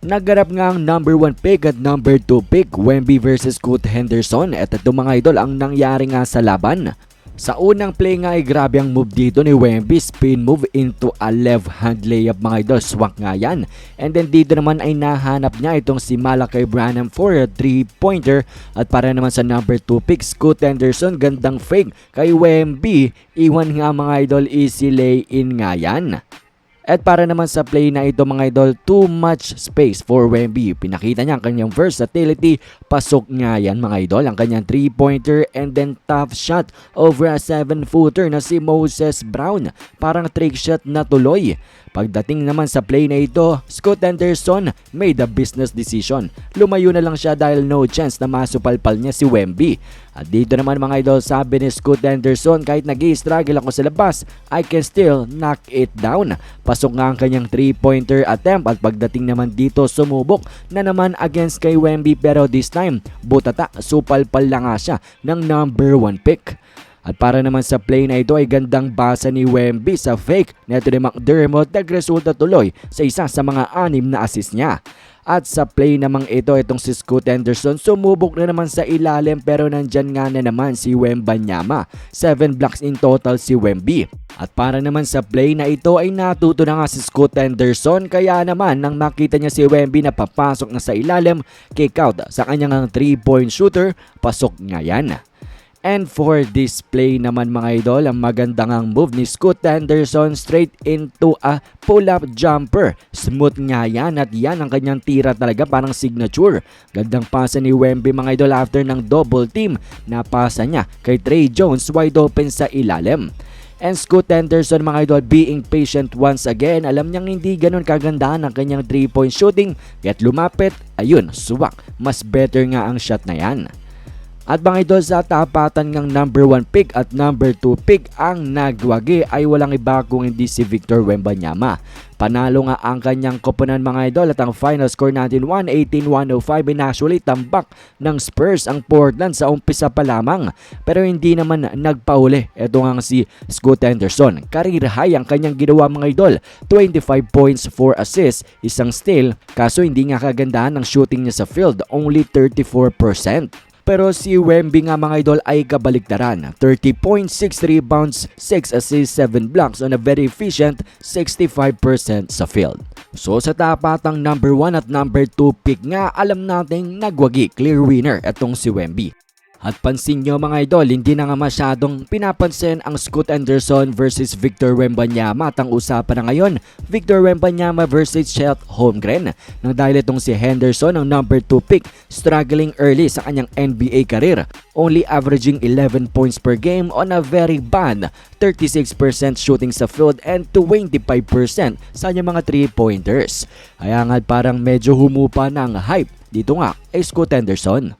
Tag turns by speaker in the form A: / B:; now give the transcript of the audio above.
A: Nagganap nga ang number 1 pick at number 2 pick, Wemby versus Scoot Henderson. At ito mga idol ang nangyari nga sa laban. Sa unang play nga ay grabe ang move dito ni Wemby, spin move into a left hand layup mga idol, swak nga yan. And then dito naman ay nahanap niya itong si Malakay Branham for a 3-pointer at para naman sa number 2 pick, Scoot Henderson, gandang fake kay Wemby, iwan nga mga idol, easy lay in nga yan. At para naman sa play na ito mga idol, too much space for Wemby. Pinakita niya ang kanyang versatility. Pasok nga yan mga idol, ang kanyang 3-pointer and then tough shot over a 7-footer na si Moses Brown. Parang trick shot na tuloy. Pagdating naman sa play na ito, Scott Anderson made a business decision. Lumayo na lang siya dahil no chance na masupalpal niya si Wemby. At dito naman mga idol, sabi ni Scott Anderson, kahit nag struggle ako sa labas, I can still knock it down. Pasok nga ang kanyang 3-pointer attempt at pagdating naman dito, sumubok na naman against kay Wemby pero this time, butata, supalpal lang nga siya ng number 1 pick. At para naman sa play na ito ay gandang basa ni Wemby sa fake neto ni McDermott nagresulta tuloy sa isa sa mga anim na assist niya. At sa play namang ito, itong si Scoot Henderson sumubok na naman sa ilalim pero nandyan nga na naman si Wembanyama. 7 blocks in total si Wemby. At para naman sa play na ito ay natuto na nga si Scoot Henderson kaya naman nang makita niya si Wemby na papasok na sa ilalim, kick out sa kanyang 3-point shooter, pasok nga yan. And for this play naman mga idol, ang maganda ngang move ni Scoot Anderson straight into a pull-up jumper. Smooth nga yan at yan ang kanyang tira talaga parang signature. Gandang pasa ni Wemby mga idol after ng double team. Napasa niya kay Trey Jones wide open sa ilalim. And Scoot Henderson mga idol being patient once again. Alam niyang hindi ganun kagandahan ang kanyang 3-point shooting. Yet lumapit, ayun, suwak. Mas better nga ang shot na yan. At mga idol sa tapatan ng number 1 pick at number 2 pick ang nagwagi ay walang iba kung hindi si Victor Wembanyama. Panalo nga ang kanyang koponan mga idol at ang final score natin 118-105 in actually tambak ng Spurs ang Portland sa umpisa pa lamang. Pero hindi naman nagpauli. Ito nga si Scoot Henderson. Career high ang kanyang ginawa mga idol. 25 points, 4 assists, isang steal. Kaso hindi nga kagandahan ng shooting niya sa field. Only 34%. Pero si Wemby nga mga idol ay kabaligtaran. 30 points, 6 rebounds, 6 assists, 7 blocks on a very efficient 65% sa field. So sa tapatang number 1 at number 2 pick nga, alam nating nagwagi clear winner itong si Wemby. At pansin nyo mga idol, hindi na nga masyadong pinapansin ang Scoot Anderson versus Victor Wembanyama at ang usapan na ngayon, Victor Wembanyama versus Chet Holmgren. Nang dahil itong si Henderson ang number 2 pick, struggling early sa kanyang NBA career, only averaging 11 points per game on a very bad 36% shooting sa field and 25% sa kanyang mga 3-pointers. Kaya nga parang medyo humupa ng hype dito nga ay Scoot Henderson.